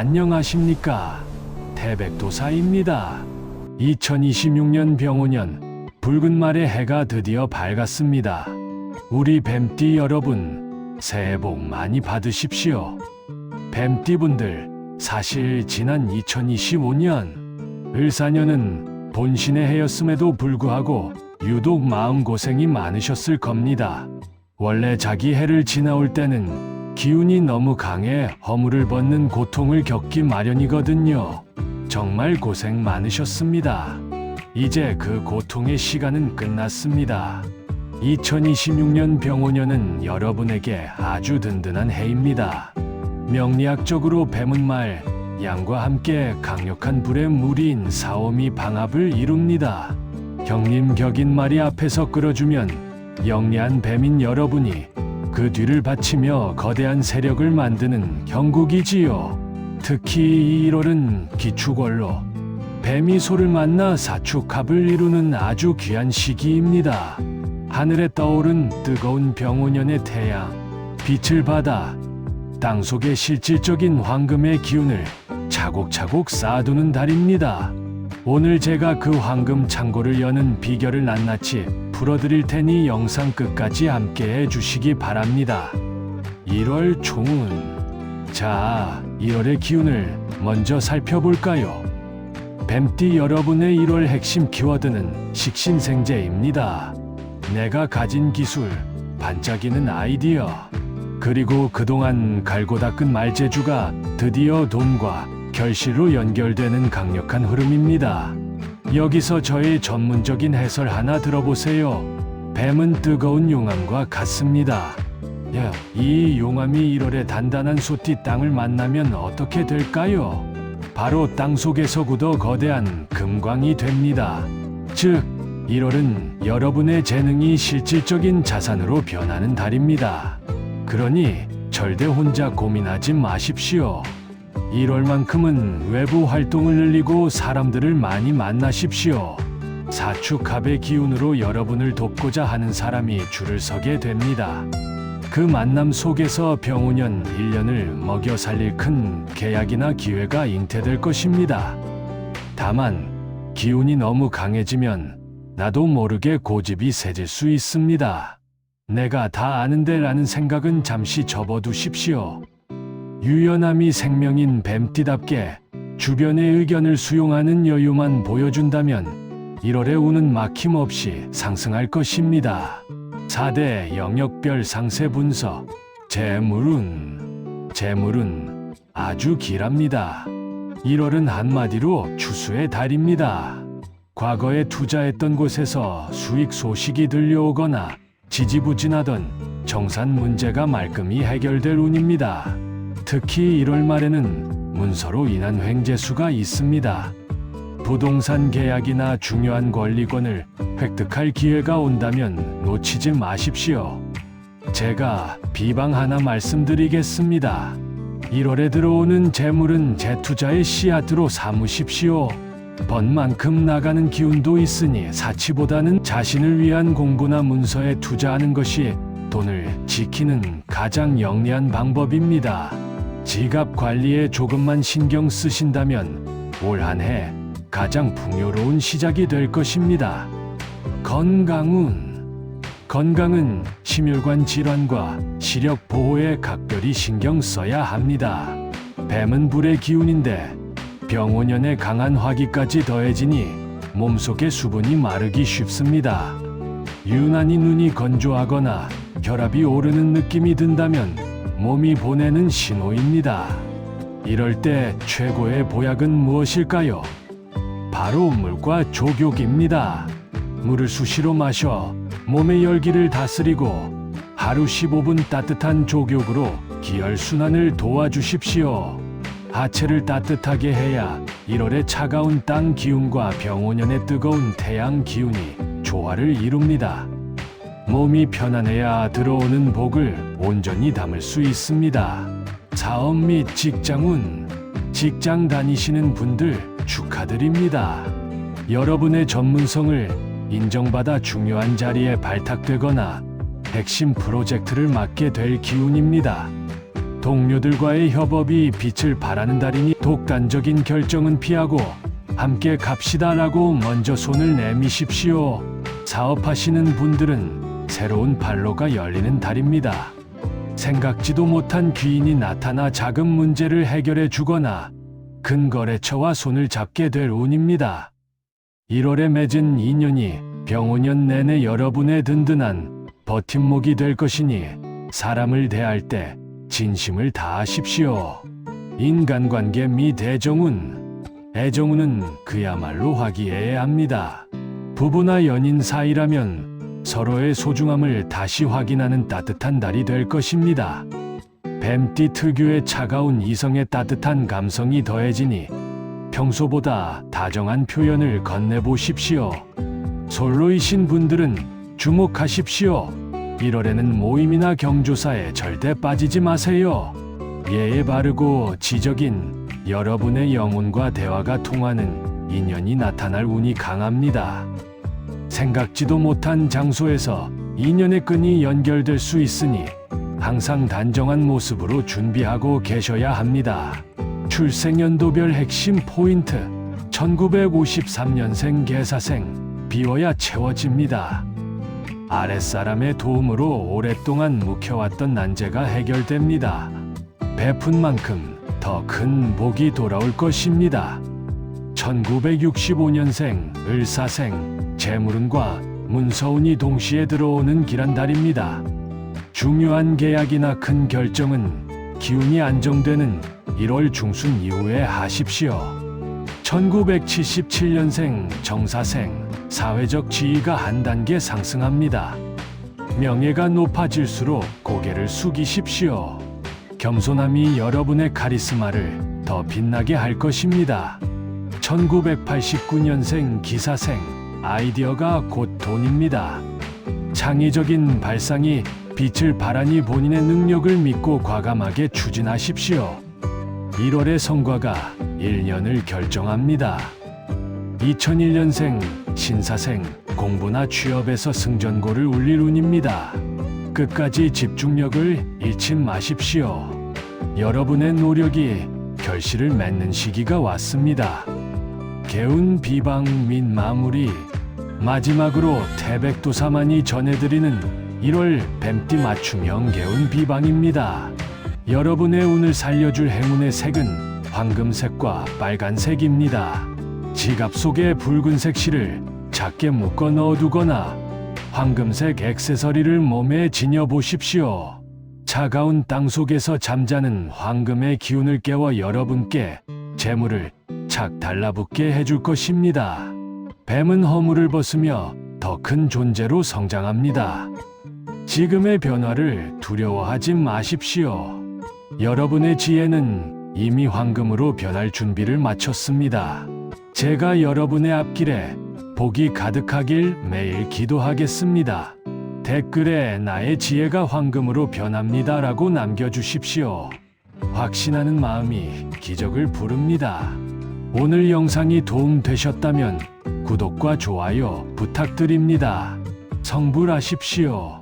안녕하십니까. 태백도사입니다. 2026년 병오년 붉은 말의 해가 드디어 밝았습니다. 우리 뱀띠 여러분, 새해 복 많이 받으십시오. 뱀띠분들, 사실 지난 2025년 을사년은 본신의 해였음에도 불구하고 유독 마음고생이 많으셨을 겁니다. 원래 자기 해를 지나올 때는 기운이 너무 강해 허물을 벗는 고통을 겪기 마련이거든요. 정말 고생 많으셨습니다. 이제 그 고통의 시간은 끝났습니다. 2026년 병오년은 여러분에게 아주 든든한 해입니다. 명리학적으로 뱀은 말, 양과 함께 강력한 불의 무리인 사오미 방합을 이룹니다. 형님 격인 말이 앞에서 끌어주면 영리한 뱀인 여러분이 그 뒤를 바치며 거대한 세력을 만드는 형국이지요. 특히 이 1월은 기축월로 뱀이 소를 만나 사축합을 이루는 아주 귀한 시기입니다. 하늘에 떠오른 뜨거운 병오년의 태양, 빛을 받아 땅 속에 실질적인 황금의 기운을 차곡차곡 쌓아두는 달입니다. 오늘 제가 그 황금 창고를 여는 비결을 낱낱이 풀어드릴 테니 영상 끝까지 함께 해주시기 바랍니다. 1월 총운. 자, 1월의 기운을 먼저 살펴볼까요? 뱀띠 여러분의 1월 핵심 키워드는 식신생재입니다. 내가 가진 기술, 반짝이는 아이디어, 그리고 그동안 갈고 닦은 말재주가 드디어 돈과 결실로 연결되는 강력한 흐름입니다. 여기서 저의 전문적인 해설 하나 들어보세요. 뱀은 뜨거운 용암과 같습니다. 야, 이 용암이 1월에 단단한 솥띠 땅을 만나면 어떻게 될까요? 바로 땅 속에서 굳어 거대한 금광이 됩니다. 즉, 1월은 여러분의 재능이 실질적인 자산으로 변하는 달입니다. 그러니 절대 혼자 고민하지 마십시오. 1월만큼은 외부 활동을 늘리고 사람들을 많이 만나십시오. 사축합의 기운으로 여러분을 돕고자 하는 사람이 줄을 서게 됩니다. 그 만남 속에서 병오년 1년을 먹여 살릴 큰 계약이나 기회가 잉태될 것입니다. 다만 기운이 너무 강해지면 나도 모르게 고집이 세질 수 있습니다. 내가 다 아는데 라는 생각은 잠시 접어두십시오. 유연함이 생명인 뱀띠답게 주변의 의견을 수용하는 여유만 보여준다면 1월의 운은 막힘없이 상승할 것입니다. 4대 영역별 상세 분석 재물운 재물은 아주 길합니다. 1월은 한마디로 추수의 달입니다. 과거에 투자했던 곳에서 수익 소식이 들려오거나 지지부진하던 정산 문제가 말끔히 해결될 운입니다. 특히 1월 말에는 문서로 인한 횡재수가 있습니다. 부동산 계약이나 중요한 권리권을 획득할 기회가 온다면 놓치지 마십시오. 제가 비방 하나 말씀드리겠습니다. 1월에 들어오는 재물은 재투자의 씨앗으로 삼으십시오. 번만큼 나가는 기운도 있으니 사치보다는 자신을 위한 공부나 문서에 투자하는 것이 돈을 지키는 가장 영리한 방법입니다. 지갑 관리에 조금만 신경 쓰신다면 올 한 해 가장 풍요로운 시작이 될 것입니다. 건강운 건강은 심혈관 질환과 시력 보호에 각별히 신경 써야 합니다. 뱀은 불의 기운인데 병오년에 강한 화기까지 더해지니 몸속의 수분이 마르기 쉽습니다. 유난히 눈이 건조하거나 혈압이 오르는 느낌이 든다면 몸이 보내는 신호입니다. 이럴 때 최고의 보약은 무엇일까요? 바로 물과 족욕입니다. 물을 수시로 마셔 몸의 열기를 다스리고 하루 15분 따뜻한 족욕으로 기혈순환을 도와주십시오. 하체를 따뜻하게 해야 1월의 차가운 땅 기운과 병오년의 뜨거운 태양 기운이 조화를 이룹니다. 몸이 편안해야 들어오는 복을 온전히 담을 수 있습니다. 사업 및 직장운, 직장 다니시는 분들 축하드립니다. 여러분의 전문성을 인정받아 중요한 자리에 발탁되거나 핵심 프로젝트를 맡게 될 기운입니다. 동료들과의 협업이 빛을 발하는 달이니 독단적인 결정은 피하고 함께 갑시다라고 먼저 손을 내미십시오. 사업하시는 분들은 새로운 발로가 열리는 달입니다. 생각지도 못한 귀인이 나타나 작은 문제를 해결해 주거나 큰 거래처와 손을 잡게 될 운입니다. 1월에 맺은 인연이 병오년 내내 여러분의 든든한 버팀목이 될 것이니 사람을 대할 때 진심을 다하십시오. 인간관계 미 대정운, 애정운은 그야말로 화기애애합니다. 부부나 연인 사이라면 서로의 소중함을 다시 확인하는 따뜻한 달이 될 것입니다. 뱀띠 특유의 차가운 이성의 따뜻한 감성이 더해지니 평소보다 다정한 표현을 건네보십시오. 솔로이신 분들은 주목하십시오. 1월에는 모임이나 경조사에 절대 빠지지 마세요. 예에 바르고 지적인 여러분의 영혼과 대화가 통하는 인연이 나타날 운이 강합니다. 생각지도 못한 장소에서 인연의 끈이 연결될 수 있으니 항상 단정한 모습으로 준비하고 계셔야 합니다. 출생연도별 핵심 포인트 1953년생 개사생 비워야 채워집니다. 아랫사람의 도움으로 오랫동안 묵혀왔던 난제가 해결됩니다. 베푼 만큼 더 큰 복이 돌아올 것입니다. 1965년생 을사생 재물운과 문서운이 동시에 들어오는 기란달입니다. 중요한 계약이나 큰 결정은 기운이 안정되는 1월 중순 이후에 하십시오. 1977년생 정사생 사회적 지위가 한 단계 상승합니다. 명예가 높아질수록 고개를 숙이십시오. 겸손함이 여러분의 카리스마를 더 빛나게 할 것입니다. 1989년생 기사생 아이디어가 곧 돈입니다. 창의적인 발상이 빛을 발하니 본인의 능력을 믿고 과감하게 추진하십시오. 1월의 성과가 1년을 결정합니다. 2001년생 신사생 공부나 취업에서 승전고를 울릴 운입니다. 끝까지 집중력을 잃지 마십시오. 여러분의 노력이 결실을 맺는 시기가 왔습니다. 개운 비방 및 마무리 마지막으로 태백도사만이 전해드리는 1월 뱀띠 맞춤형 개운 비방입니다. 여러분의 운을 살려줄 행운의 색은 황금색과 빨간색입니다. 지갑 속에 붉은색 실을 작게 묶어 넣어두거나 황금색 액세서리를 몸에 지녀 보십시오. 차가운 땅 속에서 잠자는 황금의 기운을 깨워 여러분께 재물을 착 달라붙게 해줄 것입니다. 뱀은 허물을 벗으며 더 큰 존재로 성장합니다. 지금의 변화를 두려워하지 마십시오. 여러분의 지혜는 이미 황금으로 변할 준비를 마쳤습니다. 제가 여러분의 앞길에 복이 가득하길 매일 기도하겠습니다. 댓글에 나의 지혜가 황금으로 변합니다라고 남겨주십시오. 확신하는 마음이 기적을 부릅니다. 오늘 영상이 도움되셨다면 구독과 좋아요 부탁드립니다. 성불하십시오.